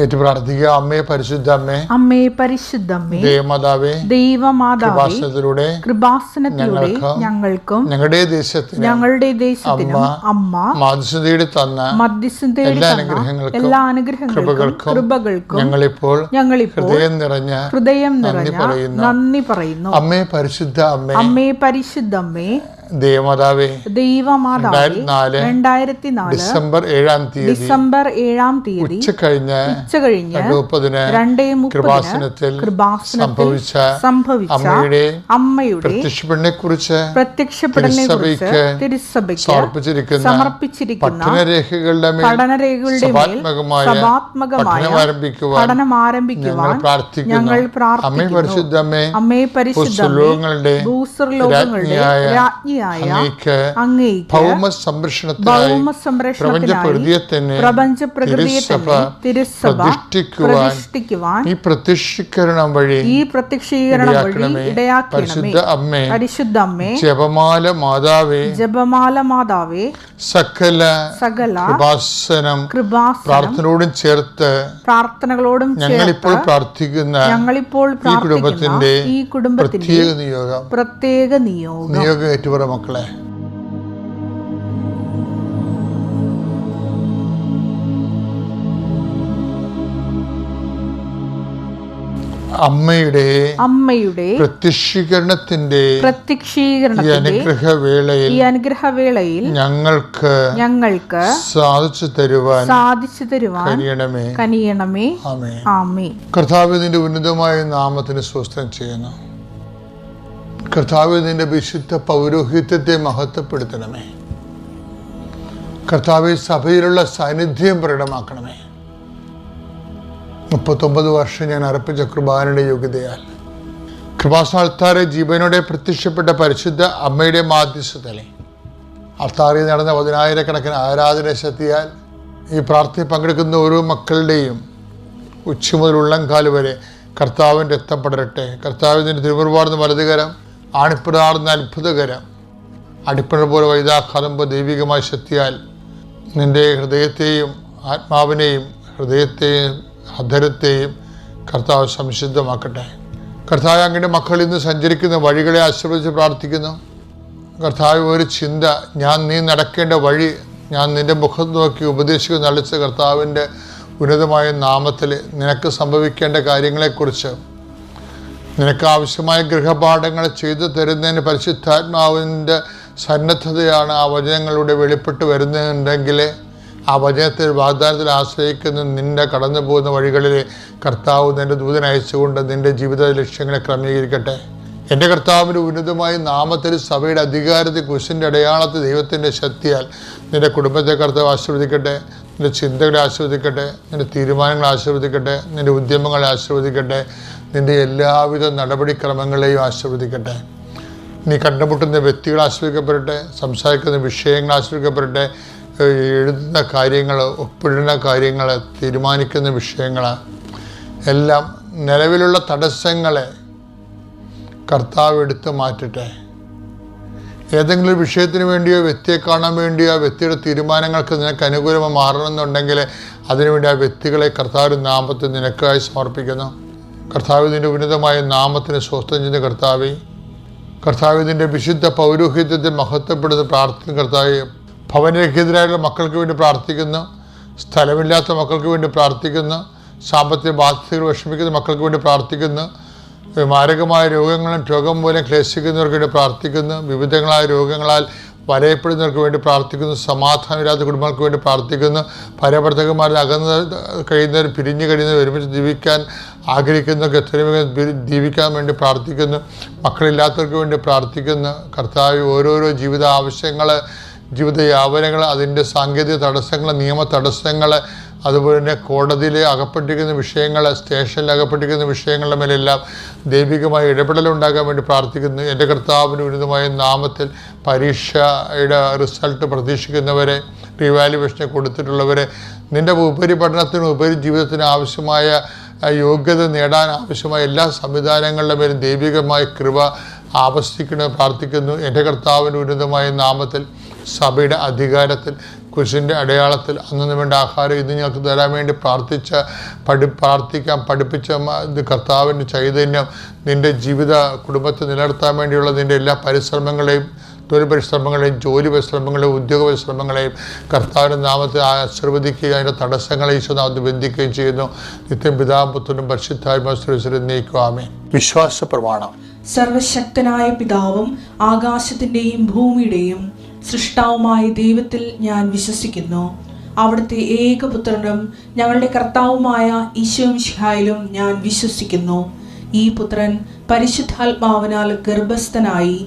ഏറ്റു പ്രാർത്ഥിക്കുക അമ്മേ പരിശുദ്ധ അമ്മേ അമ്മേ പരിശുദ്ധമ്മേ ദേവമാതാവേ ദൈവമാതാവേ ഭാഷത്തിലൂടെ കൃപാസനത്തിലൂടെ ഞങ്ങൾക്കും ഞങ്ങളുടെ ദേശത്തിന് ഞങ്ങളുടെ ദേശത്തിനും അമ്മ മധ്യസ്ഥതയുടെ തന്ന മധ്യസ്ഥതയുടെ എല്ലാ അനുഗ്രഹങ്ങൾക്കും എല്ലാ അനുഗ്രഹങ്ങൾക്കും കൃപകൾക്കും ഞങ്ങളിപ്പോൾ ഞങ്ങളിപ്പോൾ ഹൃദയം നിറഞ്ഞ ഹൃദയം നിറഞ്ഞ. നന്ദി പറയുന്നു അമ്മേ പരിശുദ്ധ അമ്മേ അമ്മേ പരിശുദ്ധമ്മേ ദേവമാതാവേ ദൈവമാതാവേ രണ്ടായിരത്തി നാല് ഡിസംബർ ഏഴാം തീയതി ഡിസംബർ ഏഴാം തീയതി ഉച്ച കഴിഞ്ഞ് ഉച്ച കഴിഞ്ഞ് മുപ്പതിന് രണ്ടേ കൃപാസനത്തിൽ സംഭവിച്ച സംഭവിച്ച അമ്മയുടെ അമ്മയുടെ പ്രത്യക്ഷപ്പെടനെ കുറിച്ച് പ്രത്യക്ഷപ്പെടനെ കുറിച്ച് തിരുസഭയ്ക്ക് സമർപ്പിച്ചിരിക്കുന്ന സമർപ്പിച്ചിരിക്കുന്ന പഠനരേഖകളുടെ പഠനരേഖകളുടെ പഠനം ആരംഭിക്കുവാൻ പഠനം ആരംഭിക്കുവാൻ പ്രാർത്ഥിക്കുന്നു. ഞങ്ങൾ അമ്മേ പ്രാർത്ഥിക്കുന്നു. അമ്മേ പരിശുദ്ധമേ പുസ്തലോകങ്ങളുടെ ഭൂസ്വർലോകങ്ങളുടെ രാജ്ഞിയായ രാജ്ഞിയായ അങ്ങേക്ക് അങ്ങേക്ക് ഭൗമ സംരക്ഷണത്തിനായി പ്രപഞ്ച പ്രകൃതിയെ തന്നെ പ്രപഞ്ച പ്രകൃതിയെ തിരുസഭ പ്രതിഷ്ഠിക്കുവാൻ ഈ പ്രത്യക്ഷീകരണം വഴി ഈ പ്രത്യക്ഷീകരണം വഴി ഇടയാക്കണമേ. അമ്മേ പരിശുദ്ധ അമ്മേ ജപമാല മാതാവേ ജപമാല മാതാവേ സകല സകല കൃപാസനം കൃപാസനം പ്രാർത്ഥനയോടും ചേർത്ത് പ്രാർത്ഥനകളോടും ഞങ്ങളിപ്പോൾ പ്രാർത്ഥിക്കുന്ന ഞങ്ങളിപ്പോൾ ഈ കുടുംബത്തിന്റെ ഈ കുടുംബത്തിന്റെ പ്രത്യേക നിയോഗം. പ്രത്യേക നിയോഗം. നിയോഗം ഏറ്റുപറ മക്കളെ. അമ്മയുടെ അമ്മയുടെ പ്രത്യക്ഷീകരണത്തിന്റെ പ്രത്യക്ഷീകരണത്തിന്റെ അനുഗ്രഹ വേളയിൽ ഈ അനുഗ്രഹവേളയിൽ ഞങ്ങൾക്ക് ഞങ്ങൾക്ക് സാധിച്ചു തരുവാൻ സാധിച്ചു തരുവാൻ കനിയണമേ. കനിയണമേ. ആമേ ആമേ കർത്താവ് നിന്റെ ഉന്നതമായ നാമത്തിന് സ്വസ്ഥം ചെയ്യുന്നു. കർത്താവ് നിന്റെ വിശുദ്ധ പൗരോഹിത്യത്തെ മഹത്വപ്പെടുത്തണമേ. കർത്താവ് സഭയിലുള്ള സാന്നിധ്യം പ്രകടമാക്കണമേ. മുപ്പത്തൊമ്പത് വർഷം ഞാൻ അർപ്പിച്ച കുർബാനയുടെ യോഗ്യതയാൽ കൃപാസ്ഥാനത്താറെ ജീവനോടെ പ്രത്യക്ഷപ്പെട്ട പരിശുദ്ധ അമ്മയുടെ മാധ്യസ്ഥതലെ അർത്താറിൽ നടന്ന പതിനായിരക്കണക്കിന് ആരാധന ശക്തിയാൽ ഈ പ്രാർത്ഥന പങ്കെടുക്കുന്ന ഓരോ മക്കളുടെയും ഉച്ച മുതൽ ഉള്ളംകാൽ വരെ കർത്താവിന്റെ രക്തം പടരട്ടെ. കർത്താവിന്റെ തിരുമുറുപാടുന്ന വലതുകരം ആണിപ്പിടാർന്ന അത്ഭുതകരം. അടിപ്പിഴ പോലെ ദൈവികമായി ദൈവികമായ ശക്തിയാൽ നിന്റെ ഹൃദയത്തെയും ആത്മാവിനെയും ഹൃദയത്തെയും അധരത്തെയും കർത്താവ് സംശുദ്ധമാക്കട്ടെ കർത്താവ് അങ്ങയുടെ മക്കൾ ഇന്ന് സഞ്ചരിക്കുന്ന വഴികളെ ആശ്രയിച്ച് പ്രാർത്ഥിക്കുന്നു. കർത്താവ് ഒരു ചിന്ത ഞാൻ നീ നടക്കേണ്ട വഴി ഞാൻ നിന്റെ മുഖത്ത് നോക്കി ഉപദേശിക്കുന്ന അളിച്ച കർത്താവിന്റെ ഉന്നതമായ നാമത്തിൽ നിനക്ക് സംഭവിക്കേണ്ട കാര്യങ്ങളെക്കുറിച്ച് നിനക്ക് ആവശ്യമായ ഗൃഹപാഠങ്ങൾ ചെയ്തു തരുന്നതിന് പരിശുദ്ധാത്മാവിന്റെ സന്നദ്ധതയാണ് ആ വചനങ്ങളുടെ വെളിപ്പെട്ട് വരുന്നുണ്ടെങ്കിൽ ആ വചനത്തിൽ വാഗ്ദാനത്തിൽ ആശ്രയിക്കുന്ന നിന്റെ കടന്നു പോകുന്ന വഴികളിൽ കർത്താവ് നിന്റെ ദൂതൻ അയച്ചുകൊണ്ട് നിന്റെ ജീവിത ലക്ഷ്യങ്ങളെ ക്രമീകരിക്കട്ടെ. എന്റെ കർത്താവിന്റെ ഉന്നതമായ നാമത്തിൽ സഭയുടെ അധികാരത്തിൽ കുശിന്റെ അടയാളത്തിൽ ദൈവത്തിന്റെ ശക്തിയാൽ നിന്റെ കുടുംബത്തെ കർത്താവ് ആശീർവദിക്കട്ടെ നിന്റെ ചിന്തകളെ ആശീർവദിക്കട്ടെ നിന്റെ തീരുമാനങ്ങളെ ആശീർവദിക്കട്ടെ നിന്റെ ഉദ്യമങ്ങളെ ആശീർവദിക്കട്ടെ. നിന്റെ എല്ലാവിധ നടപടിക്രമങ്ങളെയും ആശീർവദിക്കട്ടെ. നീ കണ്ടുമുട്ടുന്ന വ്യക്തികൾ ആശ്രയിക്കപ്പെടട്ടെ സംസാരിക്കുന്ന വിഷയങ്ങൾ ആശ്രയിക്കപ്പെടട്ടെ എഴുതുന്ന കാര്യങ്ങൾ ഒപ്പിടുന്ന കാര്യങ്ങൾ തീരുമാനിക്കുന്ന വിഷയങ്ങൾ. എല്ലാം നിലവിലുള്ള തടസ്സങ്ങളെ കർത്താവ് എടുത്ത് മാറ്റട്ടെ. ഏതെങ്കിലും വിഷയത്തിന് വേണ്ടിയോ വ്യക്തിയെ കാണാൻ വേണ്ടിയോ ആ വ്യക്തിയുടെ തീരുമാനങ്ങൾക്ക് നിനക്ക് അനുകൂലമായി മാറണമെന്നുണ്ടെങ്കിൽ അതിനുവേണ്ടി ആ വ്യക്തികളെ കർത്താവ് നാമത്തിൽ നിനക്കായി സമർപ്പിക്കുന്നു. കർത്താവ് നിന്റെ ഉന്നതമായ നാമത്തിന് സ്വസ്ഥം ചെയ്യുന്ന കർത്താവേ കർത്താവിന്റെ വിശുദ്ധ പൗരോഹിത്യത്തെ മഹത്വപ്പെടുന്ന പ്രാർത്ഥന കർത്താവ് ഭവനരഹിതരായുള്ള മക്കൾക്ക് വേണ്ടി പ്രാർത്ഥിക്കുന്നു സ്ഥലമില്ലാത്ത മക്കൾക്ക് വേണ്ടി പ്രാർത്ഥിക്കുന്നു സാമ്പത്തിക ബാധ്യതകൾ വിഷമിക്കുന്ന മക്കൾക്ക് വേണ്ടി പ്രാർത്ഥിക്കുന്നു മാരകമായ രോഗങ്ങളും രോഗം മൂലം ക്ലേശിക്കുന്നവർക്ക് വേണ്ടി പ്രാർത്ഥിക്കുന്നു വിവിധങ്ങളായ രോഗങ്ങളാൽ വലയപ്പെടുന്നവർക്ക് വേണ്ടി പ്രാർത്ഥിക്കുന്നു സമാധാനമില്ലാത്ത കുടുംബങ്ങൾക്ക് വേണ്ടി പ്രാർത്ഥിക്കുന്നു പരവർത്തകന്മാരിൽ അകന്ന് കഴിയുന്നവർ പിരിഞ്ഞു കഴിയുന്നവർ ഒരുമിച്ച് ജീവിക്കാൻ വേഗം പി- ജീവിക്കാൻ വേണ്ടി പ്രാർത്ഥിക്കുന്നു മക്കളില്ലാത്തവർക്ക് വേണ്ടി പ്രാർത്ഥിക്കുന്നു. കർത്താവ് ഓരോരോ ജീവിത ആവശ്യങ്ങൾ ജീവിത യാപനങ്ങൾ അതിന്റെ സാങ്കേതിക തടസ്സങ്ങൾ നിയമ തടസ്സങ്ങൾ അതുപോലെ തന്നെ കോടതിയിൽ അകപ്പെട്ടിരിക്കുന്ന വിഷയങ്ങൾ സ്റ്റേഷനിൽ അകപ്പെട്ടിരിക്കുന്ന വിഷയങ്ങളുടെ മേലെല്ലാം ദൈവികമായ ഇടപെടലുണ്ടാകാൻ വേണ്ടി പ്രാർത്ഥിക്കുന്നു. എന്റെ കർത്താവിന് ഉന്നതമായ നാമത്തിൽ പരീക്ഷയുടെ റിസൾട്ട് പ്രതീക്ഷിക്കുന്നവരെ റിവാലുവേഷന് കൊടുത്തിട്ടുള്ളവരെ നിന്റെ ഉപരിപഠനത്തിനും ഉപരി ജീവിതത്തിന് ആവശ്യമായ യോഗ്യത നേടാൻ ആവശ്യമായ എല്ലാ സംവിധാനങ്ങളുടെ മേലും ദൈവികമായ കൃപ ആവസ്ഥിക്കണമെന്ന് പ്രാർത്ഥിക്കുന്നു. എന്റെ കർത്താവിന്റെ ഉന്നതമായ നാമത്തിൽ സഭയുടെ അധികാരത്തിൽ കുരിശിന്റെ അടയാളത്തിൽ അന്നു വേണ്ട ആഹാരം ഇത് ഞങ്ങൾക്ക് തരാൻ വേണ്ടി പ്രാർത്ഥിച്ച പഠി പ്രാർത്ഥിക്കാൻ പഠിപ്പിച്ച ഇത് കർത്താവിന്റെ ചൈതന്യം നിന്റെ ജീവിത കുടുംബത്തെ നിലനിർത്താൻ വേണ്ടിയുള്ള നിന്റെ എല്ലാ പരിശ്രമങ്ങളെയും തൊഴിൽ പരിശ്രമങ്ങളെയും ജോലി പരിശ്രമങ്ങളെയും ഉദ്യോഗ പരിശ്രമങ്ങളെയും കർത്താവിന്റെ നാമത്തെ ആശീർവദിക്കുകയും അതിന്റെ തടസ്സങ്ങളെ ഈശ്വനാമത്തെ ബന്ധിക്കുകയും ചെയ്യുന്നു. നിത്യം പിതാപുത്രനും പരിശുദ്ധാത്മാശ്രീശ്വരൻ നീക്കുവാമേ വിശ്വാസ പ്രമാണം. സർവശക്തനായ പിതാവും ആകാശത്തിന്റെയും ഭൂമിയുടെയും സൃഷ്ടാവുമായ ദൈവത്തിൽ ഞാൻ വിശ്വസിക്കുന്നു. അവിടുത്തെ ഏകപുത്രനും ഞങ്ങളുടെ കർത്താവുമായ ഈശോമിഷിഹായിലും ഞാൻ വിശ്വസിക്കുന്നു. ഈ പുത്രൻ പരിശുദ്ധാത്മാവിനാൽ ഗർഭസ്ഥനായി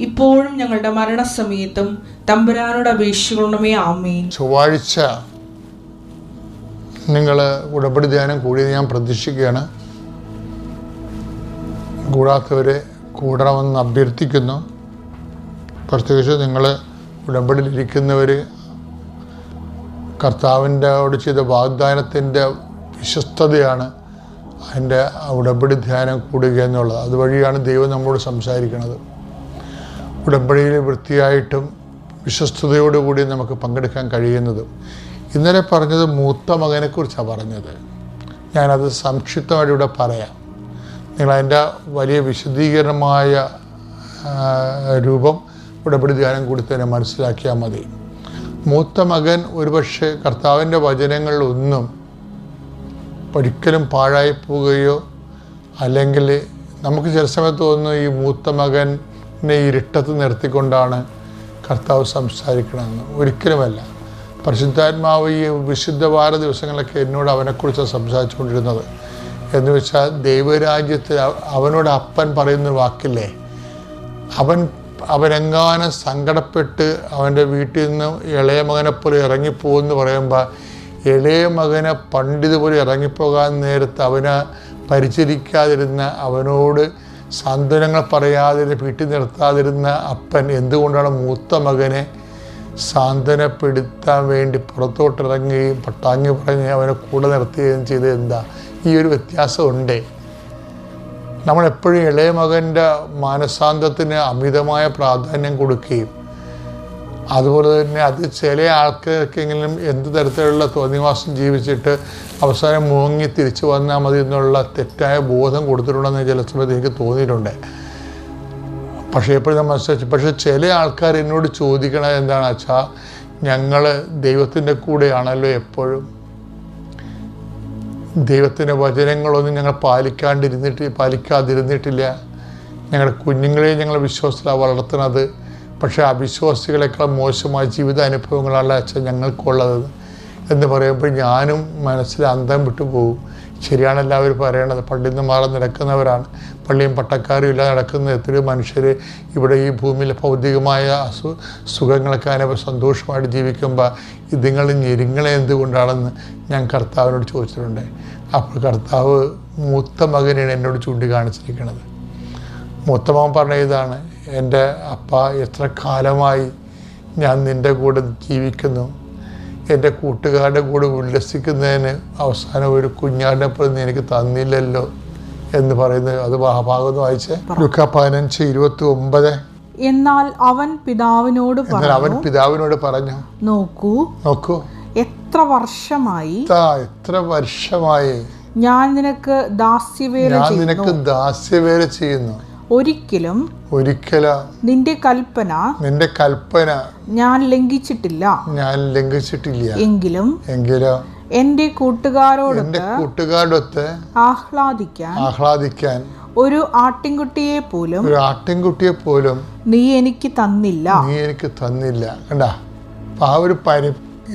ഇപ്പോഴും ഞങ്ങളുടെ മരണസമയത്തും തമ്പുരാനോട് അപേക്ഷിക്കണമേ ആമേ ചൊവ്വാഴ്ച നിങ്ങൾ ഉടമ്പടി ധ്യാനം കൂടിയത് ഞാൻ പ്രതീക്ഷിക്കുകയാണ്. കൂടാത്തവരെ കൂടണമെന്ന് അഭ്യർത്ഥിക്കുന്നു. പ്രത്യേകിച്ച് നിങ്ങൾ ഉടമ്പടിയിലിരിക്കുന്നവർ കർത്താവിന്റെ അവിടെ ചെയ്ത വാഗ്ദാനത്തിന്റെ വിശ്വസ്തതയാണ് അതിന്റെ ഉടമ്പടി ധ്യാനം കൂടുക എന്നുള്ളത്. അതുവഴിയാണ് ദൈവം നമ്മളോട് സംസാരിക്കുന്നത്. ഉടമ്പടിയിൽ വൃത്തിയായിട്ടും വിശ്വസ്തയോടുകൂടി നമുക്ക് പങ്കെടുക്കാൻ കഴിയുന്നതും. ഇന്നലെ പറഞ്ഞത് മൂത്ത മകനെക്കുറിച്ചാണ് പറഞ്ഞത്. ഞാനത് സംക്ഷിപ്തമായിട്ട് ഇവിടെ പറയാം. നിങ്ങൾ അതിന്റെ വലിയ വിശദീകരണമായ രൂപം ഉടമ്പടി ധ്യാനം കൂടി തന്നെ മനസ്സിലാക്കിയാൽ മതി. മൂത്ത മകൻ ഒരുപക്ഷെ കർത്താവിന്റെ വചനങ്ങളിലൊന്നും ഒരിക്കലും പാഴായി പോവുകയോ അല്ലെങ്കിൽ നമുക്ക് ചില സമയത്ത് തോന്നുന്നു ഈ മൂത്ത മകനെ ഇരുട്ടത്ത് നിർത്തിക്കൊണ്ടാണ് കർത്താവ് സംസാരിക്കണമെന്ന് ഒരിക്കലുമല്ല. പരിശുദ്ധാത്മാവ് ഈ വിശുദ്ധ വാര ദിവസങ്ങളൊക്കെ എന്നോട് അവനെക്കുറിച്ച് സംസാരിച്ചുകൊണ്ടിരുന്നത്. എന്ന് വെച്ചാൽ ദൈവരാജ്യത്തിൽ അവനോട് അപ്പൻ പറയുന്ന വാക്കില്ലേ? അവൻ അവനെങ്ങാനും സങ്കടപ്പെട്ട് അവന്റെ വീട്ടിൽ നിന്ന് ഇളയ മകനെപ്പോലെ ഇറങ്ങിപ്പോകുമെന്ന് പറയുമ്പോൾ ഇളയ മകനെ പണ്ടിതുപോലെ ഇറങ്ങിപ്പോകാൻ നേരത്ത് അവനെ പരിചരിക്കാതിരുന്ന അവനോട് സാന്ത്വനങ്ങൾ പറയാതെ വീട്ടിൽ നിർത്താതിരുന്ന അപ്പൻ എന്തുകൊണ്ടാണ് മൂത്ത മകനെ സാന്ത്വനപ്പെടുത്താൻ വേണ്ടി പുറത്തോട്ടിറങ്ങുകയും പട്ടാങ്ങി പറഞ്ഞ് അവനെ കൂടെ നിർത്തുകയും ചെയ്തത് എന്താ? ഈ ഒരു വ്യത്യാസമുണ്ട്. നമ്മളെപ്പോഴും ഇളയ മകന്റെ മാനസാന്തത്തിന് അമിതമായ പ്രാധാന്യം കൊടുക്കുകയും അതുപോലെ തന്നെ അത് ചില ആൾക്കാർക്കെങ്കിലും എന്ത് തരത്തിലുള്ള തോന്നിവാസം ജീവിച്ചിട്ട് അവസാനം മുങ്ങി തിരിച്ചു വന്നാൽ മതി എന്നുള്ള തെറ്റായ ബോധം കൊടുത്തിട്ടുണ്ടെന്ന് ചില സമയത്ത് എനിക്ക് തോന്നിയിട്ടുണ്ട്. പക്ഷേ എപ്പോഴും നമ്മൾ മനസ്സിലാച്ചു പക്ഷേ ചില ആൾക്കാർ എന്നോട് ചോദിക്കണത് എന്താണെന്ന് വെച്ചാൽ ഞങ്ങൾ ദൈവത്തിന്റെ കൂടെയാണല്ലോ എപ്പോഴും. ദൈവത്തിന്റെ വചനങ്ങളൊന്നും ഞങ്ങൾ പാലിക്കാണ്ടിരുന്നിട്ട് പാലിക്കാതിരുന്നിട്ടില്ല. ഞങ്ങളുടെ കുഞ്ഞുങ്ങളെ ഞങ്ങൾ വിശ്വാസത്തിലാണ് വളർത്തുന്നത്. പക്ഷേ അവിശ്വാസികളെക്കാൾ മോശമായ ജീവിത അനുഭവങ്ങളല്ല അച്ഛൻ ഞങ്ങൾക്കുള്ളത് എന്ന് പറയുമ്പോൾ ഞാനും മനസ്സിൽ അന്തം വിട്ടു പോകും. ശരിയാണ് എല്ലാവരും പറയണത്. പള്ളിയിൽ നിന്ന് മാറി നടക്കുന്നവരാണ്. പള്ളിയും പട്ടക്കാരും ഇല്ലാതെ നടക്കുന്ന എത്രയോ മനുഷ്യർ ഇവിടെ ഈ ഭൂമിയിൽ ഭൗതികമായ അസു സുഖങ്ങളൊക്കെ അനുഭവം സന്തോഷമായിട്ട് ജീവിക്കുമ്പോൾ ഇതുങ്ങൾ ഞെരുങ്ങളെ എന്തുകൊണ്ടാണെന്ന് ഞാൻ കർത്താവിനോട് ചോദിച്ചിട്ടുണ്ട്. അപ്പോൾ കർത്താവ് മൂത്ത മകനാണ് എന്നോട് ചൂണ്ടിക്കാണിച്ചിരിക്കുന്നത് മൂത്തമകൻ പറഞ്ഞ ഇതാണ്. എന്റെ അപ്പ എത്ര കാലമായി ഞാൻ നിന്റെ കൂടെ ജീവിക്കുന്നു. എന്റെ കൂട്ടുകാരുടെ കൂടെ ഉല്ലസിക്കുന്നതിന് അവസാനം ഒരു കുഞ്ഞാടിനെ പോലെ നീ എനിക്ക് തന്നില്ലല്ലോ എന്ന് പറയുന്നത് അത് ഒന്ന് വായിച്ചേ ലുക്ക പതിനഞ്ച് ഇരുപത്തി ഒമ്പത്. എന്നാൽ അവൻ പിതാവിനോട് അവൻ പിതാവിനോട് പറഞ്ഞു നോക്കൂ നോക്കൂ. എത്ര വർഷമായി എത്ര വർഷമായി ഞാൻ നിനക്ക് ദാസ്യവേല ഞാൻ നിനക്ക് ദാസ്യവേല ചെയ്യുന്നു. ഒരിക്കലും ഒരിക്കല. നിന്റെ കൽപ്പന നിന്റെ കൽപ്പന ഞാൻ ലംഘിച്ചിട്ടില്ല. ഞാൻ ലംഘിച്ചിട്ടില്ല. എങ്കിലും എങ്കിലും എന്റെ കൂട്ടുകാരോട് എന്റെ കൂട്ടുകാരോടൊത്ത് ആഹ്ലാദിക്കാൻ ആഹ്ലാദിക്കാൻ ഒരു ആട്ടിൻകുട്ടിയെ പോലും ഒരു ആട്ടിൻകുട്ടിയെ പോലും നീ എനിക്ക് തന്നില്ല. നീ എനിക്ക് തന്നില്ല. കണ്ടാ? ആ ഒരു പരി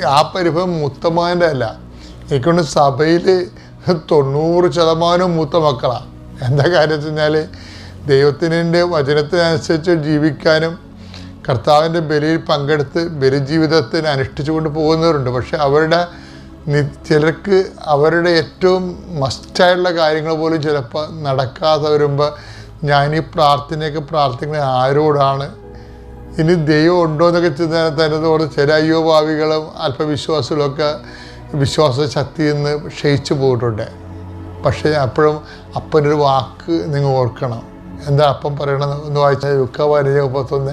ആ പരിഭവം മുത്തമാന്റെ അല്ല. എനിക്കൊണ്ട് സഭയിൽ തൊണ്ണൂറ് ശതമാനവും മൂത്ത മക്കളാണ് എന്താ കാര്യം വെച്ച് കഴിഞ്ഞാൽ ദൈവത്തിന്റെ വചനത്തിനനുസരിച്ച് ജീവിക്കാനും കർത്താവിന്റെ ബലിയിൽ പങ്കെടുത്ത് ബലിജീവിതത്തിന് അനുഷ്ഠിച്ചുകൊണ്ട് പോകുന്നവരുണ്ട്. പക്ഷെ അവരുടെ ചിലർക്ക് അവരുടെ ഏറ്റവും മസ്റ്റായിട്ടുള്ള കാര്യങ്ങൾ പോലും ചിലപ്പോൾ നടക്കാതെ വരുമ്പോൾ ഞാൻ ഈ പ്രാർത്ഥനയൊക്കെ പ്രാർത്ഥിക്കുന്നത് ആരോടാണ്? ഇനി ദൈവം ഉണ്ടോ എന്നൊക്കെ ചിന്ത- തരുന്നതോട് ചില അയ്യോഭാവികളും അല്പവിശ്വാസികളൊക്കെ വിശ്വാസ ശക്തിയിൽ നിന്ന് ക്ഷയിച്ചു പോയിട്ടുണ്ട്. പക്ഷേ അപ്പോഴും അപ്പനൊരു വാക്ക് നിങ്ങൾ ഓർക്കണം. എന്താ അപ്പം പറയണത്? ഒന്ന് വായിച്ചാൽ യുക്ക പതിനഞ്ച് മുപ്പത്തൊന്ന്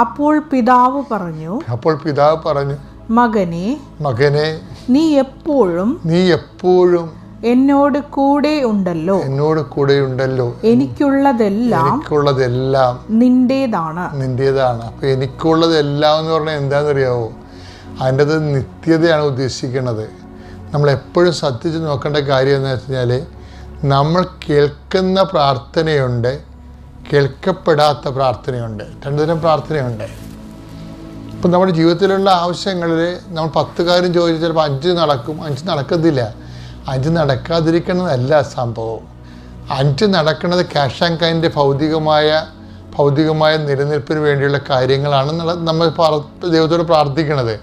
അപ്പോൾ പിതാവ് പറഞ്ഞു അപ്പോൾ പിതാവ് പറഞ്ഞു മകനെ മകനെ നീ എപ്പോഴും നീ എപ്പോഴും എന്നോട് കൂടെ ഉണ്ടല്ലോ. എന്നോട് കൂടെ ഉണ്ടല്ലോ. എനിക്കുള്ളതെല്ലാം എനിക്കുള്ളതെല്ലാം നിന്റേതാണ്. നിന്റേതാണ്. അപ്പൊ എനിക്കുള്ളതെല്ലാം എന്ന് പറഞ്ഞാൽ എന്താണെന്നറിയാവോ? അതിന്റെ അത് നിത്യതയാണ് ഉദ്ദേശിക്കുന്നത് നമ്മൾ എപ്പോഴും ശ്രദ്ധിച്ച് നോക്കേണ്ട കാര്യം എന്ന് വെച്ച് കഴിഞ്ഞാൽ നമ്മൾ കേൾക്കുന്ന പ്രാർത്ഥനയുണ്ട് കേൾക്കപ്പെടാത്ത പ്രാർത്ഥനയുണ്ട്. രണ്ടുതരം പ്രാർത്ഥനയുണ്ട്. ഇപ്പം നമ്മുടെ ജീവിതത്തിലുള്ള ആവശ്യങ്ങളിൽ നമ്മൾ പത്ത് കാര്യം ചോദിച്ചാൽ ചിലപ്പോൾ അഞ്ച് നടക്കും. അഞ്ച് നടക്കത്തില്ല. അഞ്ച് നടക്കാതിരിക്കുന്നതല്ല സംഭവം. അഞ്ച് നടക്കുന്നത് ക്യാഷ് ആൻഡ് കൈന്റെ ഭൗതികമായ ഭൗതികമായ നിലനിൽപ്പിന് വേണ്ടിയുള്ള കാര്യങ്ങളാണ് നമ്മൾ ദൈവത്തോട് പ്രാർത്ഥിക്കണത്.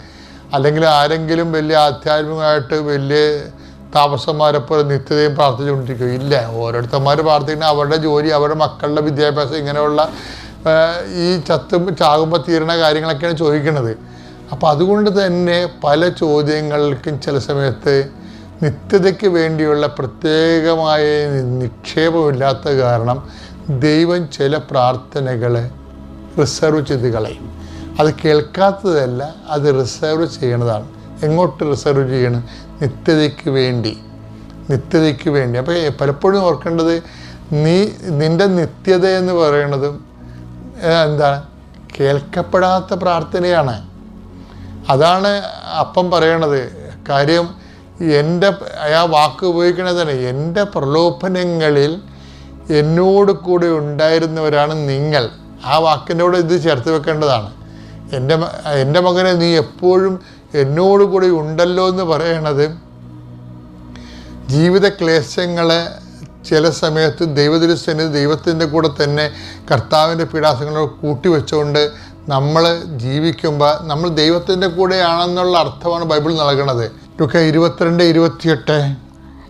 അല്ലെങ്കിൽ ആരെങ്കിലും വലിയ ആധ്യാത്മികമായിട്ട് വലിയ താപസന്മാരെ പോലെ നിത്യതയും പ്രാർത്ഥിച്ചുകൊണ്ടിരിക്കും ഇല്ല. ഓരോരുത്തന്മാർ പ്രാർത്ഥിക്കുന്ന അവരുടെ ജോലി അവരുടെ മക്കളുടെ വിദ്യാഭ്യാസം ഇങ്ങനെയുള്ള ഈ ചത്തും ചാകുമ്പോൾ തീരണ കാര്യങ്ങളൊക്കെയാണ് ചോദിക്കുന്നത്. അപ്പോൾ അതുകൊണ്ട് തന്നെ പല ചോദ്യങ്ങൾക്കും ചില സമയത്ത് നിത്യതയ്ക്ക് വേണ്ടിയുള്ള പ്രത്യേകമായ നിക്ഷേപമില്ലാത്ത കാരണം ദൈവം ചില പ്രാർത്ഥനകൾ റിസർവ് ചെയ്ത് കളയും. അത് കേൾക്കാത്തതല്ല അത് റിസർവ് ചെയ്യണതാണ്. എങ്ങോട്ട് റിസർവ് ചെയ്യണം? നിത്യതയ്ക്ക് വേണ്ടി നിത്യതയ്ക്ക് വേണ്ടി. അപ്പോൾ പലപ്പോഴും ഓർക്കേണ്ടത് നീ നിന്റെ നിത്യത എന്ന് പറയുന്നത് എന്താണ് കേൾക്കപ്പെടാത്ത പ്രാർത്ഥനയാണ്. അതാണ് അപ്പം പറയണത്. കാര്യം എന്റെ ആ വാക്ക് ഉപയോഗിക്കണത് തന്നെ എന്റെ പ്രലോഭനങ്ങളിൽ എന്നോട് കൂടെ ഉണ്ടായിരുന്നവരാണ് നിങ്ങൾ. ആ വാക്കിന്റെ കൂടെ ഇത് ചേർത്ത് വെക്കേണ്ടതാണ്. എന്റെ എന്റെ മകനെ നീ എപ്പോഴും എന്നോട് കൂടി ഉണ്ടല്ലോ എന്ന് പറയണത് ജീവിത ക്ലേശങ്ങളെ ചില സമയത്ത് ദൈവദൃശ്യന് ദൈവത്തിന്റെ കൂടെ തന്നെ കർത്താവിന്റെ പീഡാസങ്ങളോട് കൂട്ടിവെച്ചുകൊണ്ട് നമ്മൾ ജീവിക്കുമ്പോൾ നമ്മൾ ദൈവത്തിന്റെ കൂടെയാണെന്നുള്ള അർത്ഥമാണ് ബൈബിൾ ഇതൊക്കെ ഇരുപത്തിരണ്ട് ഇരുപത്തിയെട്ട്.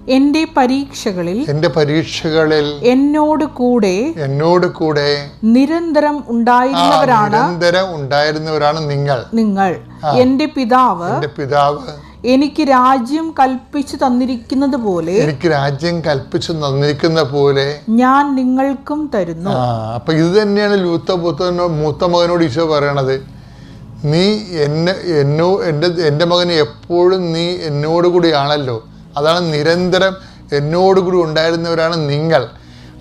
എന്റെ പരീക്ഷകളിൽ എന്റെ പരീക്ഷകളിൽ എന്നോട് കൂടെ എന്നോട് കൂടെ നിരന്തരം ഉണ്ടായിരുന്നവരാണ് നിരന്തരം ഉണ്ടായിരുന്നവരാണ് നിങ്ങൾ. നിങ്ങൾ. എന്റെ പിതാവ് എന്റെ പിതാവ് എനിക്ക് രാജ്യം കൽപ്പിച്ചു തന്നിരിക്കുന്നത് പോലെ എനിക്ക് രാജ്യം കൽപ്പിച്ചു തന്നിരിക്കുന്ന പോലെ ഞാൻ നിങ്ങൾക്കും തരുന്നു. അപ്പൊ ഇത് തന്നെയാണ് ലൂത്ത പുത്തനോ മൂത്ത മകനോട് ഈശോ പറയണത്. നീ എന്നെ എന്നോ എന്റെ എന്റെ മകന് എപ്പോഴും നീ എന്നോട് കൂടിയാണല്ലോ. അതാണ് നിരന്തരം എന്നോടുകൂടി ഉണ്ടായിരുന്നവരാണ് നിങ്ങൾ.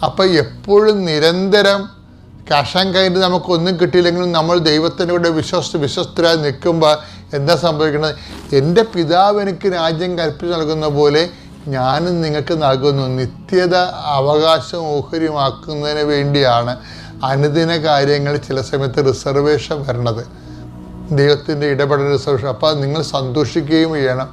അപ്പോൾ എപ്പോഴും നിരന്തരം കഷം കഴിഞ്ഞ് നമുക്കൊന്നും കിട്ടിയില്ലെങ്കിലും നമ്മൾ ദൈവത്തിന്റെ കൂടെ വിശ്വസ് വിശ്വസ്തരായി നിൽക്കുമ്പോൾ എന്താ സംഭവിക്കുന്നത്? എന്റെ പിതാവ് എനിക്ക് രാജ്യം കൽപ്പിച്ച് നൽകുന്ന പോലെ ഞാനും നിങ്ങൾക്ക് നൽകുന്നു. നിത്യത അവകാശം ഓഹരിമാക്കുന്നതിന് വേണ്ടിയാണ് അനുദിന കാര്യങ്ങൾ ചില സമയത്ത് റിസർവേഷൻ വരണത്. ദൈവത്തിന്റെ ഇടപെടൽ റിസർവേഷൻ അപ്പോൾ നിങ്ങൾ സന്തോഷിക്കുകയും ചെയ്യണം.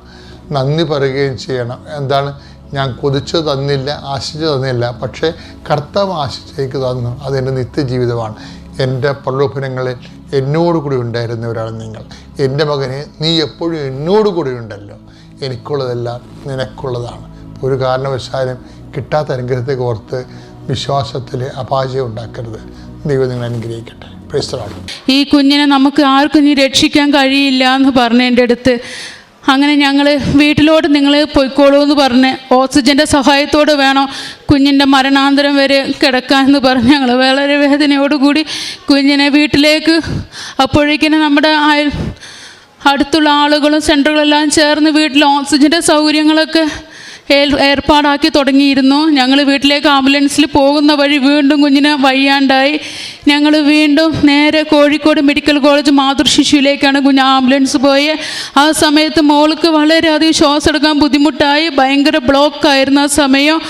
നന്ദി പറയുകയും ചെയ്യണം. എന്താണ്? ഞാൻ കൊതിച്ചു തന്നില്ല ആശിച്ചു തന്നില്ല. പക്ഷേ കർത്താവ് ആശിച്ചേക്ക് തന്നു. അതെന്റെ നിത്യജീവിതമാണ്. എന്റെ പ്രലോഭനങ്ങളിൽ എന്നോട് കൂടി ഉണ്ടായിരുന്നവരാണ് നിങ്ങൾ. എന്റെ മകനെ നീ എപ്പോഴും എന്നോട് കൂടി ഉണ്ടല്ലോ. എനിക്കുള്ളതെല്ലാം നിനക്കുള്ളതാണ്. ഒരു കാരണവശാലും കിട്ടാത്ത അനുഗ്രഹത്തെ ഓർത്ത് വിശ്വാസത്തിൽ അപാചയം ഉണ്ടാക്കരുത്. ദൈവം നിങ്ങൾ അനുഗ്രഹിക്കട്ടെ. ഈ കുഞ്ഞിനെ നമുക്ക് ആർക്കും ഇനി രക്ഷിക്കാൻ കഴിയില്ല എന്ന് പറഞ്ഞ എന്റെ അടുത്ത് അങ്ങനെ ഞങ്ങൾ വീട്ടിലോട്ട് നിങ്ങൾ പൊയ്ക്കോളൂ എന്ന് പറഞ്ഞ് ഓക്സിജന്റെ സഹായത്തോടെ വേണം കുഞ്ഞിന്റെ മരണാന്തരം വരെ കിടക്കാൻ എന്ന് പറഞ്ഞ് ഞങ്ങൾ വളരെ വേദനയോടുകൂടി കുഞ്ഞിനെ വീട്ടിലേക്ക് അപ്പോഴേക്കിനും നമ്മുടെ അടുത്തുള്ള ആളുകളും സെന്ററുകളെല്ലാം ചേർന്ന് വീട്ടിൽ ഓക്സിജന്റെ സൗകര്യങ്ങളൊക്കെ ഏർപ്പാടാക്കി തുടങ്ങിയിരുന്നു. ഞങ്ങൾ വീട്ടിലേക്ക് ആംബുലൻസിൽ പോകുന്ന വഴി വീണ്ടും കുഞ്ഞിന് വയ്യാണ്ടായി. ഞങ്ങൾ വീണ്ടും നേരെ കോഴിക്കോട് മെഡിക്കൽ കോളേജ് മാതൃശിശുവിലേക്കാണ് കുഞ്ഞ് ആംബുലൻസ് പോയി. ആ സമയത്ത് മോൾക്ക് വളരെയധികം ശ്വാസം എടുക്കാൻ ബുദ്ധിമുട്ടായി. ഭയങ്കര ബ്ലോക്കായിരുന്നു ആ സമയം.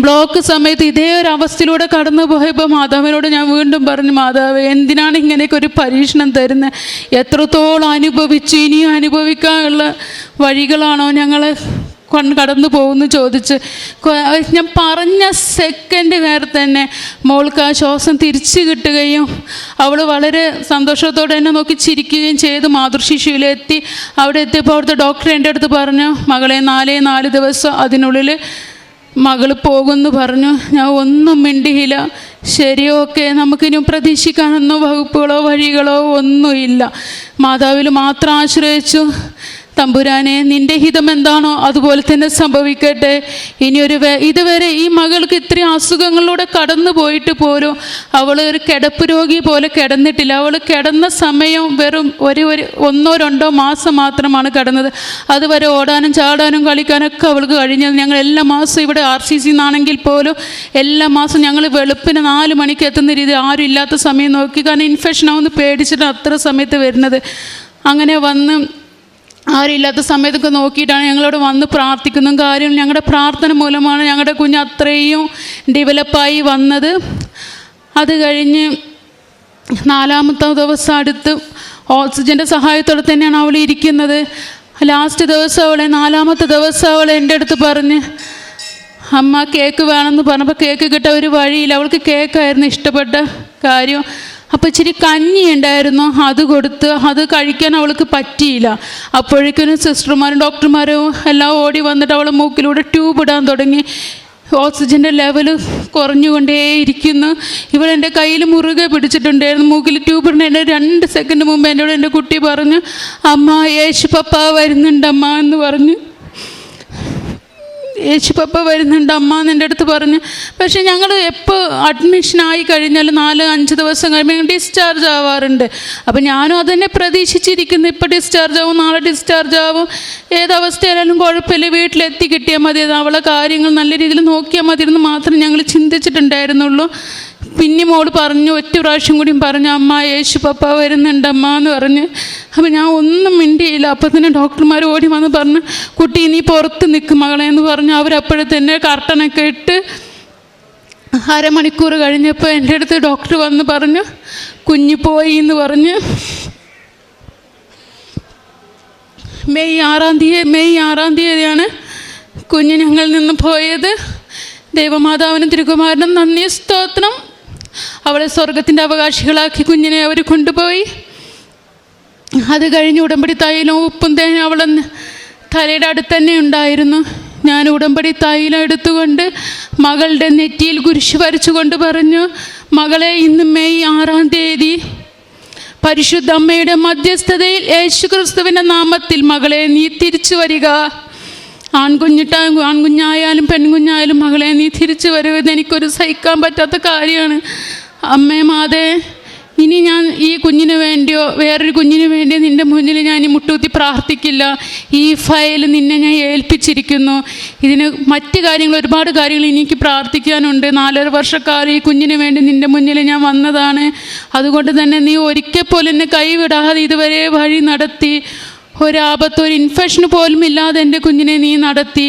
ബ്ലോക്ക് സമയത്ത് ഇതേ ഒരു അവസ്ഥയിലൂടെ കടന്നു പോയപ്പോൾ മാതാവിനോട് ഞാൻ വീണ്ടും പറഞ്ഞു മാതാവ് എന്തിനാണ് ഇങ്ങനെയൊക്കെ ഒരു പരീക്ഷണം തരുന്നത് എത്രത്തോളം അനുഭവിച്ചു? ഇനിയും അനുഭവിക്കാനുള്ള വഴികളാണോ ഞങ്ങൾ കടന്നു പോകുന്നു ചോദിച്ച് ഞാൻ പറഞ്ഞ സെക്കൻഡ് നേരം തന്നെ മോൾക്ക് ആ ശ്വാസം തിരിച്ചു കിട്ടുകയും അവൾ വളരെ സന്തോഷത്തോടെ എന്നെ നോക്കി ചിരിക്കുകയും ചെയ്ത് മാതൃശിശുവിലെത്തി അവിടെ എത്തിയപ്പോൾ അവിടുത്തെ ഡോക്ടർ എന്റെ അടുത്ത് പറഞ്ഞു മകളെ നാലേ നാല് ദിവസം അതിനുള്ളിൽ മകൾ പോകുമെന്ന് പറഞ്ഞു. ഞാൻ ഒന്നും മിണ്ടിയില്ല. ശരി ഓക്കെ നമുക്കിനി പ്രതീക്ഷിക്കാനൊന്നും വകുപ്പുകളോ വഴികളോ ഒന്നുമില്ല. മാതാവിൽ മാത്രം ആശ്രയിച്ചു. തമ്പുരാനെ നിന്റെ ഹിതം എന്താണോ അതുപോലെ തന്നെ സംഭവിക്കട്ടെ. ഇനിയൊരു ഇതുവരെ ഈ മകൾക്ക് ഇത്രയും അസുഖങ്ങളിലൂടെ കടന്നു പോയിട്ട് പോലും അവൾ ഒരു കിടപ്പ് രോഗി പോലെ കിടന്നിട്ടില്ല. അവൾ കിടന്ന സമയം വെറും ഒരു ഒരു ഒന്നോ രണ്ടോ മാസം മാത്രമാണ് കിടന്നത്. അതുവരെ ഓടാനും ചാടാനും കളിക്കാനൊക്കെ അവൾക്ക് കഴിഞ്ഞത് ഞങ്ങൾ എല്ലാ മാസവും ഇവിടെ ആർ സി സി നിന്നാണെങ്കിൽ പോലും എല്ലാ മാസം ഞങ്ങൾ വെളുപ്പിന് നാല് മണിക്ക് എത്തുന്ന രീതി ആരും ഇല്ലാത്ത സമയം നോക്കി. കാരണം ഇൻഫെക്ഷൻ ആവുമെന്ന് പേടിച്ചിട്ട് അത്ര സമയത്ത് വരുന്നത്. അങ്ങനെ വന്ന് ആരില്ലാത്ത സമയത്തൊക്കെ നോക്കിയിട്ടാണ് ഞങ്ങളോട് വന്ന് പ്രാർത്ഥിക്കുന്നതും കാര്യം ഞങ്ങളുടെ പ്രാർത്ഥന മൂലമാണ് ഞങ്ങളുടെ കുഞ്ഞ് അത്രയും ഡെവലപ്പായി വന്നത്. അത് കഴിഞ്ഞ് നാലാമത്തെ ദിവസം അടുത്ത് ഓക്സിജന്റെ സഹായത്തോടെ തന്നെയാണ് അവൾ ഇരിക്കുന്നത്. ലാസ്റ്റ് ദിവസം അവളെ നാലാമത്തെ ദിവസം അവൾ എന്റെ അടുത്ത് പറഞ്ഞ് അമ്മ കേക്ക് വേണമെന്ന് പറഞ്ഞപ്പോൾ കേക്ക് കിട്ടാൻ ഒരു വഴിയില്ല. അവൾക്ക് കേക്കായിരുന്നു ഇഷ്ടപ്പെട്ട കാര്യം. അപ്പോൾ ഇച്ചിരി കഞ്ഞി ഉണ്ടായിരുന്നു. അത് കൊടുത്ത് അത് കഴിക്കാൻ അവൾക്ക് പറ്റിയില്ല. അപ്പോഴേക്കും സിസ്റ്റർമാരും ഡോക്ടർമാരും എല്ലാം ഓടി വന്നിട്ട് അവൾ മൂക്കിലൂടെ ട്യൂബ് ഇടാൻ തുടങ്ങി. ഓക്സിജന്റെ ലെവൽ കുറഞ്ഞുകൊണ്ടേയിരിക്കുന്നു. ഇവളെന്റെ കയ്യിൽ മുറുകെ പിടിച്ചിട്ടുണ്ടായിരുന്നു. മൂക്കിൽ ട്യൂബ് ഇടുന്നതിന്റെ രണ്ട് സെക്കൻഡ് മുമ്പ് എന്നോട് എന്റെ കുട്ടി പറഞ്ഞു അമ്മ യേശു പപ്പ വരുന്നുണ്ടമ്മ എന്ന് പറഞ്ഞു. യേശു വരുന്നുണ്ട് അമ്മ എന്റെ അടുത്ത് പറഞ്ഞു. പക്ഷേ ഞങ്ങൾ എപ്പോൾ അഡ്മിഷൻ ആയി കഴിഞ്ഞാൽ നാല് അഞ്ച് ദിവസം കഴിയുമ്പോൾ ഡിസ്ചാർജ് ആവാറുണ്ട്. അപ്പോൾ ഞാനും അതന്നെ പ്രതീക്ഷിച്ചിരിക്കുന്നു ഇപ്പോൾ ഡിസ്ചാർജ് ആവും നാളെ ഡിസ്ചാർജ് ആവും. ഏതവസ്ഥയായാലും കുഴപ്പമില്ല വീട്ടിലെത്തി കിട്ടിയാൽ മതി. അവളെ കാര്യങ്ങൾ നല്ല രീതിയിൽ നോക്കിയാൽ മതി എന്ന് മാത്രം ഞങ്ങൾ ചിന്തിച്ചിട്ടുണ്ടായിരുന്നുള്ളൂ. പിന്നെ മോൾ പറഞ്ഞു ഒറ്റ പ്രാവശ്യം കൂടിയും പറഞ്ഞു അമ്മ യേശു പപ്പ വരുന്നുണ്ട് അമ്മ എന്ന് പറഞ്ഞ്. അപ്പം ഞാൻ ഒന്നും മിണ്ടിയില്ല. അപ്പോൾ തന്നെ ഡോക്ടർമാർ ഓടി വന്ന് പറഞ്ഞ് കുട്ടി നീ പുറത്ത് നിൽക്കും മകളെ എന്ന് പറഞ്ഞു അവരപ്പോഴത്തന്നെ കർട്ടനൊക്കെ ഇട്ട് അരമണിക്കൂർ കഴിഞ്ഞപ്പോൾ എന്റെ അടുത്ത് ഡോക്ടർ വന്ന് പറഞ്ഞു കുഞ്ഞു പോയി എന്ന് പറഞ്ഞ്. മെയ് ആറാം തീയതി മെയ് ആറാം തീയതിയാണ് കുഞ്ഞ് ഞങ്ങളിൽ നിന്ന് പോയത്. ദൈവമാതാവിനും തിരുകുമാരനും നന്ദി സ്തോത്രം. അവളെ സ്വർഗത്തിന്റെ അവകാശികളാക്കി കുഞ്ഞിനെ അവർ കൊണ്ടുപോയി. അത് കഴിഞ്ഞ് ഉടമ്പടി തൈലവും ഉപ്പും തേനും അവളെ തലയുടെ അടുത്ത് തന്നെ ഉണ്ടായിരുന്നു. ഞാൻ ഉടമ്പടി തൈലം എടുത്തുകൊണ്ട് മകളുടെ നെറ്റിയിൽ കുരിശ് വരച്ചുകൊണ്ട് പറഞ്ഞു മകളെ ഇന്ന് മെയ് ആറാം തീയതി പരിശുദ്ധ അമ്മയുടെ മധ്യസ്ഥതയിൽ യേശുക്രിസ്തുവിന്റെ നാമത്തിൽ മകളെ നീ തിരിച്ചു വരിക. ആൺകുഞ്ഞിട്ട ആൺകുഞ്ഞായാലും പെൺകുഞ്ഞായാലും മകളെ നീ തിരിച്ചു വരുന്നത് എനിക്കൊരു സഹിക്കാൻ പറ്റാത്ത കാര്യമാണ്. അമ്മേ മാതേ ഇനി ഞാൻ ഈ കുഞ്ഞിന് വേണ്ടിയോ വേറൊരു കുഞ്ഞിന് വേണ്ടിയോ നിന്റെ മുന്നിൽ ഞാൻ ഈ മുട്ടുകുത്തി പ്രാർത്ഥിക്കില്ല. ഈ ഫയൽ നിന്നെ ഞാൻ ഏൽപ്പിച്ചിരിക്കുന്നു. ഇതിന് മറ്റ് കാര്യങ്ങൾ ഒരുപാട് കാര്യങ്ങൾ എനിക്ക് പ്രാർത്ഥിക്കാനുണ്ട്. നാലര വർഷക്കാലം ഈ കുഞ്ഞിന് വേണ്ടി നിന്റെ മുന്നിൽ ഞാൻ വന്നതാണ്. അതുകൊണ്ട് തന്നെ നീ ഒരിക്കൽ പോലും എന്നെ കൈവിടാതെ ഇതുവരെ വഴി നടത്തി. ഒരാപത്ത് ഒരു ഇൻഫെക്ഷൻ പോലും ഇല്ലാതെ എന്റെ കുഞ്ഞിനെ നീ നടത്തി.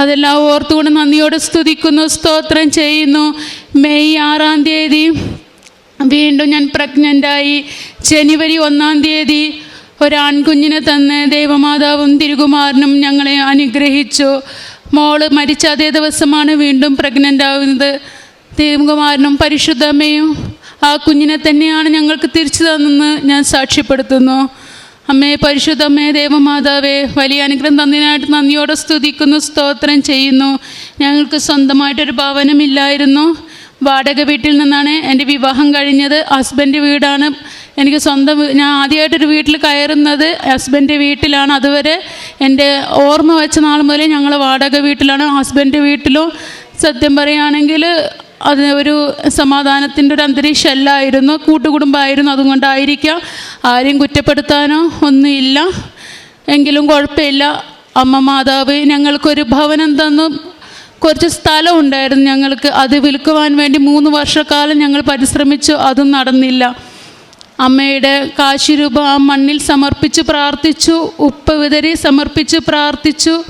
അതെല്ലാം ഓർത്തുകൊണ്ട് നന്ദിയോടെ സ്തുതിക്കുന്നു സ്തോത്രം ചെയ്യുന്നു. മെയ് ആറാം തീയതി വീണ്ടും ഞാൻ പ്രഗ്നന്റായി ജനുവരി ഒന്നാം തീയതി ഒരാൺകുഞ്ഞിനെ തന്ന് ദേവമാതാവും തിരുകുമാരനും ഞങ്ങളെ അനുഗ്രഹിച്ചു. മോൾ മരിച്ച അതേ ദിവസമാണ് വീണ്ടും പ്രഗ്നന്റ് ആവുന്നത്. ദൈവകുമാരനും പരിശുദ്ധമ്മയും ആ കുഞ്ഞിനെ തന്നെയാണ് ഞങ്ങൾക്ക് തിരിച്ചു തന്നെന്ന് ഞാൻ സാക്ഷ്യപ്പെടുത്തുന്നു. അമ്മേ പരിശുദ്ധമ്മേ ദേവമാതാവേ വലിയ അനുഗ്രഹം തന്നതിനായിട്ട് നന്ദിയോടെ സ്തുതിക്കുന്നു സ്തോത്രം ചെയ്യുന്നു. ഞങ്ങൾക്ക് സ്വന്തമായിട്ടൊരു ഭവനമില്ലായിരുന്നു. വാടക വീട്ടിൽ നിന്നാണ് എന്റെ വിവാഹം കഴിഞ്ഞത്. ഹസ്ബൻഡ് വീടാണ്. എനിക്ക് സ്വന്തം ഞാൻ ആദ്യമായിട്ടൊരു വീട്ടിൽ കയറുന്നത് ഹസ്ബൻഡ് വീട്ടിലാണ്. അതുവരെ എന്റെ ഓർമ്മ വെച്ച നാൾ മുതലേ ഞങ്ങൾ വാടക വീട്ടിലാണ് ഹസ്ബൻഡ് വീട്ടിലും. സത്യം പറയുകയാണെങ്കിൽ അത് ഒരു സമാധാനത്തിന്റെ ഒരു അന്തരീക്ഷം അല്ലായിരുന്നു. കൂട്ടുകുടുംബമായിരുന്നു അതുകൊണ്ടായിരിക്കാം. ആരെയും കുറ്റപ്പെടുത്താനോ ഒന്നുമില്ല. എങ്കിലും കുഴപ്പമില്ല. അമ്മ മാതാവ് ഞങ്ങൾക്കൊരു ഭവനം തന്നു. കുറച്ച് സ്ഥലം ഉണ്ടായിരുന്നു ഞങ്ങൾക്ക്. അത് വിൽക്കുവാൻ വേണ്ടി മൂന്ന് വർഷക്കാലം ഞങ്ങൾ പരിശ്രമിച്ചു. അതും നടന്നില്ല. അമ്മയുടെ കാശി രൂപ ആ മണ്ണിൽ സമർപ്പിച്ച് പ്രാർത്ഥിച്ചു. ഉപ്പ് വിതറി സമർപ്പിച്ച് പ്രാർത്ഥിച്ചു.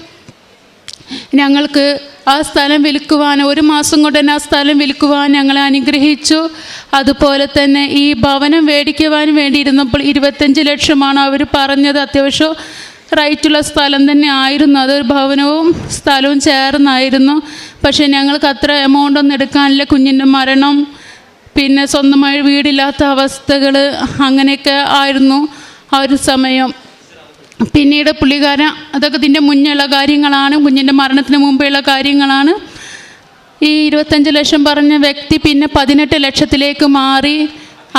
ഞങ്ങൾക്ക് ആ സ്ഥലം വിൽക്കുവാൻ ഒരു മാസം കൊണ്ട് തന്നെ ആ സ്ഥലം വിൽക്കുവാൻ ഞങ്ങളെ അനുഗ്രഹിച്ചു. അതുപോലെ തന്നെ ഈ ഭവനം മേടിക്കുവാൻ വേണ്ടിയിരുന്നപ്പോൾ ഇരുപത്തഞ്ച് ലക്ഷമാണ് അവർ പറഞ്ഞത്. അത്യാവശ്യം റൈറ്റുള്ള സ്ഥലം തന്നെ ആയിരുന്നു. അതൊരു ഭവനവും സ്ഥലവും ചേർന്നായിരുന്നു. പക്ഷേ ഞങ്ങൾക്ക് അത്ര എമൗണ്ട് ഒന്നും എടുക്കാനില്ല. കുഞ്ഞിന്റെ മരണം പിന്നെ സ്വന്തമായി വീടില്ലാത്ത അവസ്ഥകൾ അങ്ങനെയൊക്കെ ആയിരുന്നു ആ ഒരു സമയം. പിന്നീട് പുള്ളിക്കാരൻ അതൊക്കെ ഇതിന്റെ മുന്നുള്ള കാര്യങ്ങളാണ് കുഞ്ഞിന്റെ മരണത്തിന് മുമ്പെയുള്ള കാര്യങ്ങളാണ്. ഈ ഇരുപത്തഞ്ച് ലക്ഷം പറഞ്ഞ വ്യക്തി പിന്നെ പതിനെട്ട് ലക്ഷത്തിലേക്ക് മാറി.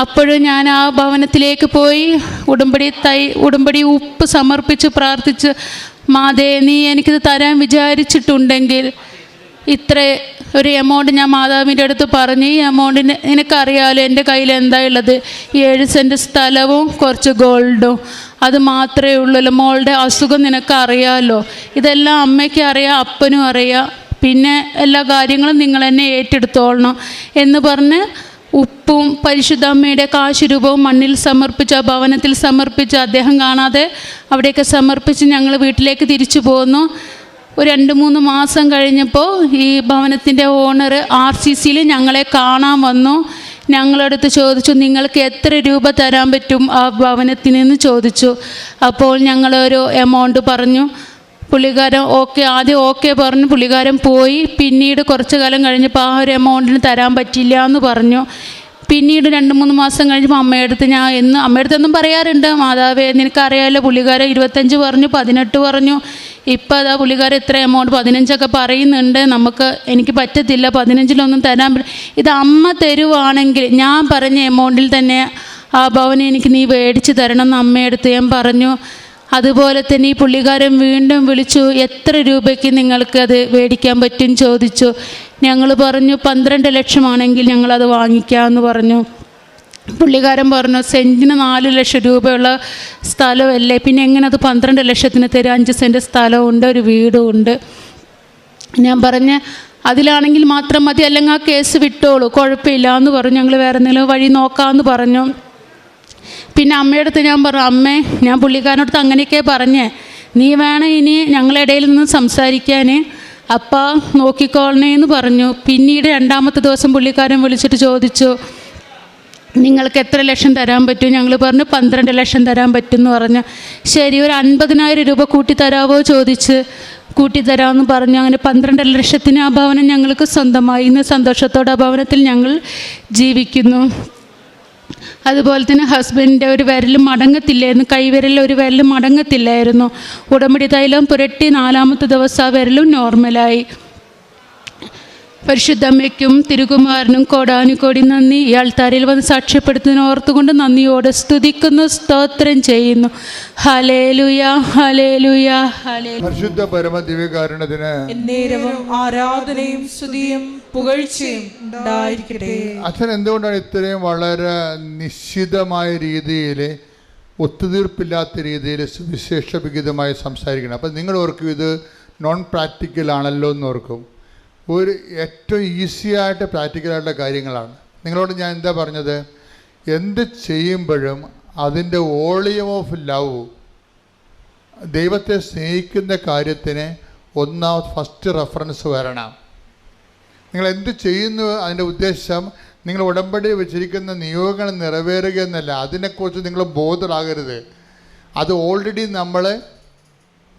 അപ്പോഴും ഞാൻ ആ ഭവനത്തിലേക്ക് പോയി ഉടമ്പടി തൈ ഉടമ്പടി ഉപ്പ് സമർപ്പിച്ച് പ്രാർത്ഥിച്ച് മാതേ നീ എനിക്കിത് തരാൻ വിചാരിച്ചിട്ടുണ്ടെങ്കിൽ ഇത്ര ഒരു എമൗണ്ട് ഞാൻ മാതാവിന്റെ അടുത്ത് പറഞ്ഞു. ഈ എമൗണ്ടിന് നിനക്കറിയാമല്ലോ എന്റെ കയ്യിൽ എന്താ ഉള്ളത്? ഏഴ് സെന്റ് സ്ഥലവും കുറച്ച് ഗോൾഡും അത് മാത്രമേ ഉള്ളൂ മോളുടെ അസുഖം നിനക്കറിയാമല്ലോ ഇതെല്ലാം അമ്മയ്ക്ക് അറിയാം അപ്പനും അറിയാം. പിന്നെ എല്ലാ കാര്യങ്ങളും നിങ്ങൾ തന്നെ ഏറ്റെടുത്തോളണം എന്ന് പറഞ്ഞ് ഉപ്പും പരിശുദ്ധ അമ്മയുടെ കാശുരൂപവും മണ്ണിൽ സമർപ്പിച്ച ഭവനത്തിൽ സമർപ്പിച്ച് അദ്ദേഹം കാണാതെ അവിടെയൊക്കെ സമർപ്പിച്ച് ഞങ്ങൾ വീട്ടിലേക്ക് തിരിച്ചു പോന്നു. ഒരു രണ്ട് മൂന്ന് മാസം കഴിഞ്ഞപ്പോൾ ഈ ഭവനത്തിന്റെ ഓണർ ആർ സി സിയിൽ ഞങ്ങളെ കാണാൻ വന്നു. ഞങ്ങളടുത്ത് ചോദിച്ചു നിങ്ങൾക്ക് എത്ര രൂപ തരാൻ പറ്റും ആ ഭവനത്തിൽ നിന്ന് ചോദിച്ചു. അപ്പോൾ ഞങ്ങളൊരു എമൗണ്ട് പറഞ്ഞു. പുള്ളിക്കാരൻ ഓക്കെ ആദ്യം ഓക്കെ പറഞ്ഞു. പുള്ളിക്കാരൻ പോയി. പിന്നീട് കുറച്ച് കാലം കഴിഞ്ഞപ്പോൾ ആ ഒരു എമൗണ്ടിന് തരാൻ പറ്റില്ല എന്ന് പറഞ്ഞു. പിന്നീട് രണ്ട് മൂന്ന് മാസം കഴിഞ്ഞപ്പോൾ അമ്മയടുത്ത് ഞാൻ എന്ന് അമ്മയടുത്ത് എന്നും പറയാറുണ്ട് മാതാവേ നിനക്കറിയാമല്ലോ പുള്ളിക്കാരൻ ഇരുപത്തഞ്ച് പറഞ്ഞു പതിനെട്ട് പറഞ്ഞു. ഇപ്പം അതാ പുള്ളിക്കാരൻ ഇത്ര എമൗണ്ട് പതിനഞ്ചൊക്കെ പറയുന്നുണ്ട്. നമുക്ക് എനിക്ക് പറ്റത്തില്ല. പതിനഞ്ചിലൊന്നും തരാൻ ഇത് അമ്മ തരുവാണെങ്കിൽ ഞാൻ പറഞ്ഞ എമൗണ്ടിൽ തന്നെ ആ ഭവനം എനിക്ക് നീ മേടിച്ച് തരണം എന്ന് അമ്മയെടുത്ത് ഞാൻ പറഞ്ഞു. അതുപോലെ തന്നെ ഈ പുള്ളിക്കാരൻ വീണ്ടും വിളിച്ചു എത്ര രൂപയ്ക്ക് നിങ്ങൾക്ക് അത് മേടിക്കാൻ പറ്റും? ചോദിച്ചു. ഞങ്ങൾ പറഞ്ഞു പന്ത്രണ്ട് ലക്ഷമാണെങ്കിൽ ഞങ്ങളത് വാങ്ങിക്കാമെന്ന് പറഞ്ഞു. പുള്ളിക്കാരൻ പറഞ്ഞു സെന്റിന് നാല് ലക്ഷം രൂപയുള്ള സ്ഥലമല്ലേ പിന്നെ എങ്ങനെ അത് പന്ത്രണ്ട് ലക്ഷത്തിന് തരും? അഞ്ച് സെന്റ് സ്ഥലമുണ്ട് ഒരു വീടും ഉണ്ട്. ഞാൻ പറഞ്ഞ് അതിലാണെങ്കിൽ മാത്രം മതി അല്ലെങ്കിൽ ആ കേസ് വിട്ടോളൂ കുഴപ്പമില്ല എന്ന് പറഞ്ഞു. ഞങ്ങൾ വേറെ എന്തെങ്കിലും വഴി നോക്കാമെന്ന് പറഞ്ഞു. പിന്നെ അമ്മയുടെ അടുത്ത് ഞാൻ പറഞ്ഞു അമ്മേ ഞാൻ പുള്ളിക്കാരനടുത്ത് അങ്ങനെയൊക്കെ പറഞ്ഞേ നീ വേണം ഇനി ഞങ്ങളിടയിൽ നിന്ന് സംസാരിക്കാൻ അപ്പ നോക്കിക്കോളണേ എന്ന് പറഞ്ഞു. പിന്നീട് രണ്ടാമത്തെ ദിവസം പുള്ളിക്കാരൻ വിളിച്ചിട്ട് ചോദിച്ചു നിങ്ങൾക്ക് എത്ര ലക്ഷം തരാൻ പറ്റും? ഞങ്ങൾ പറഞ്ഞു പന്ത്രണ്ട് ലക്ഷം തരാൻ പറ്റും എന്ന് പറഞ്ഞു. ശരി ഒരു അൻപതിനായിരം രൂപ കൂട്ടി തരാമോ ചോദിച്ച്. കൂട്ടി തരാമെന്ന് പറഞ്ഞു. അങ്ങനെ പന്ത്രണ്ട് ലക്ഷത്തിന് ആ ഭവനം ഞങ്ങൾക്ക് സ്വന്തമായി. ഇന്ന് സന്തോഷത്തോടെ ആ ഭവനത്തിൽ ഞങ്ങൾ ജീവിക്കുന്നു. അതുപോലെ തന്നെ ഹസ്ബൻഡിന്റെ ഒരു വിരൽ മടങ്ങത്തില്ലായിരുന്നു. കൈവിരലിൽ ഒരു വിരൽ മടങ്ങത്തില്ലായിരുന്നു. ഉടമ്പടി തൈലം പുരട്ടി നാലാമത്തെ ദിവസം ആ വിരലും നോർമലായി പരിശുദ്ധമ്മയ്ക്കും തിരുകുമാരനും കോടാനുകോടി നന്ദി. ഈ ആൾത്താരിൽ വന്ന് സാക്ഷ്യപ്പെടുത്തുന്ന ഓർത്തുകൊണ്ട് നന്ദിയോടെ സ്തുതിക്കുന്നു സ്തോത്രം ചെയ്യുന്നു. ഹലേലുയ ഹലേലുയ ഹലേ പരിശുദ്ധ പരമ എന്നേരവും ആരാധനയും സ്തുതിയും പുകഴ്ചയും ഉണ്ടായിരിക്കട്ടെ. അച്ഛൻ എന്തുകൊണ്ടാണ് ഇത്രയും വളരെ നിശ്ചിതമായ രീതിയിൽ ഒത്തുതീർപ്പില്ലാത്ത രീതിയിൽ സുവിശേഷ വിഹിതമായി സംസാരിക്കണം അപ്പം നിങ്ങൾ ഓർക്കും ഇത് നോൺ പ്രാക്ടിക്കൽ ആണല്ലോ എന്ന് ഓർക്കും. ഒരു ഏറ്റവും ഈസി ആയിട്ട് പ്രാക്ടിക്കലായിട്ടുള്ള കാര്യങ്ങളാണ്. നിങ്ങളോട് ഞാൻ എന്താ പറഞ്ഞത്? എന്ത് ചെയ്യുമ്പോഴും അതിന്റെ വോളിയം ഓഫ് ലവ് ദൈവത്തെ സ്നേഹിക്കുന്ന കാര്യത്തിന് ഒന്നാമത് ഫസ്റ്റ് റെഫറൻസ് വരണം. നിങ്ങൾ എന്ത് ചെയ്യുന്നു? അതിന്റെ ഉദ്ദേശം നിങ്ങൾ ഉടമ്പടി വെച്ചിരിക്കുന്ന നിയോഗങ്ങൾ നിറവേറുക എന്നല്ല. അതിനെക്കുറിച്ച് നിങ്ങൾ ബോധരാകരുത്. അത് ഓൾറെഡി നമ്മൾ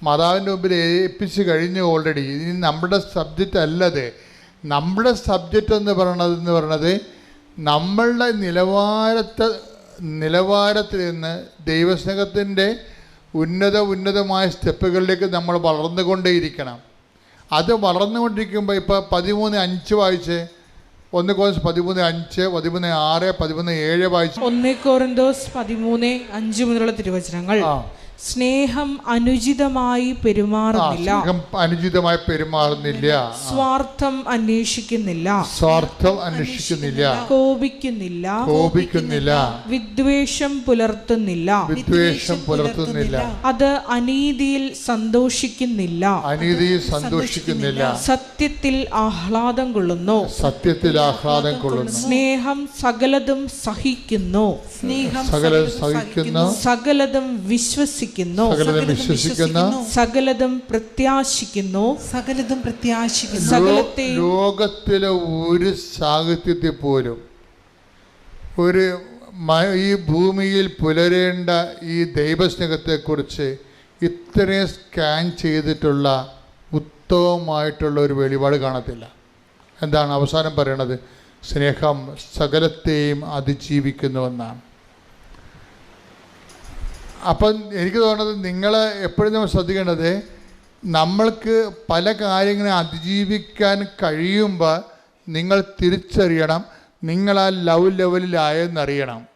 മാതാവിന്റെ മുമ്പിൽ ഏൽപ്പിച്ച് കഴിഞ്ഞു ഓൾറെഡി ഇനി നമ്മുടെ സബ്ജക്റ്റ് അല്ലത്. നമ്മുടെ സബ്ജക്റ്റ് എന്ന് പറയണത് എന്ന് പറയണത് നമ്മളുടെ നിലവാരത്തെ നിലവാരത്തിൽ നിന്ന് ദൈവസ്നേഹത്തിന്റെ ഉന്നത ഉന്നതമായ സ്റ്റെപ്പുകളിലേക്ക് നമ്മൾ വളർന്നുകൊണ്ടേയിരിക്കണം. അത് വളർന്നുകൊണ്ടിരിക്കുമ്പോൾ ഇപ്പോൾ പതിമൂന്ന് അഞ്ച് വായിച്ച് ഒന്ന് കോസ് പതിമൂന്ന് അഞ്ച് പതിമൂന്ന് ആറ് പതിമൂന്ന് ഏഴ് വായിച്ചു ഒന്ന് കോറിന്തോസ് പതിമൂന്ന് അഞ്ച് മുതലുള്ള തിരുവചനങ്ങൾ. സ്നേഹം അനുചിതമായി പെരുമാറുന്നില്ല. അനുചിതമായി പെരുമാറുന്നില്ല. സ്വാർത്ഥം അന്വേഷിക്കുന്നില്ല. സ്വാർത്ഥം അന്വേഷിക്കുന്നില്ല. കോപിക്കുന്നില്ല. കോപിക്കുന്നില്ല. വിദ്വേഷം പുലർത്തുന്നില്ല. വിദ്വേഷം പുലർത്തുന്നില്ല. അത് അനീതിയിൽ സന്തോഷിക്കുന്നില്ല. അനീതിയിൽ സന്തോഷിക്കുന്നില്ല. സത്യത്തിൽ ആഹ്ലാദം കൊള്ളുന്നു. സത്യത്തിൽ ആഹ്ലാദം കൊള്ളുന്നു. സ്നേഹം സകലതും സഹിക്കുന്നു. സ്നേഹം സകലതും സഹിക്കുന്നു. സകലതും വിശ്വസിക്കുന്നു. സകലം വിശ്വസിക്കുന്ന സകലതും പ്രത്യാശിക്കുന്നു. സകലതും പ്രത്യാശിക്കുന്നു. സകലത്തെ ലോകത്തിലെ ഒരു സാഹിത്യത്തിൽ പോലും ഒരു ഈ ഭൂമിയിൽ പുലരേണ്ട ഈ ദൈവസ്നേഹത്തെക്കുറിച്ച് ഇത്രയും സ്കാൻ ചെയ്തിട്ടുള്ള ഉത്തമമായിട്ടുള്ള ഒരു വെളിപാട് കാണത്തില്ല. എന്താണ് അവസാനം പറയണത്? സ്നേഹം സകലത്തെയും അതിജീവിക്കുന്നുവെന്നാണ് അപ്പം എനിക്ക് തോന്നുന്നത് നിങ്ങൾ എപ്പോഴും നമ്മൾ ശ്രദ്ധിക്കേണ്ടത് നമ്മൾക്ക് പല കാര്യങ്ങളെ അതിജീവിക്കാൻ കഴിയുമ്പോൾ നിങ്ങൾ തിരിച്ചറിയണം. നിങ്ങൾ ആ ലവ് ലെവലിലായെന്നറിയണം.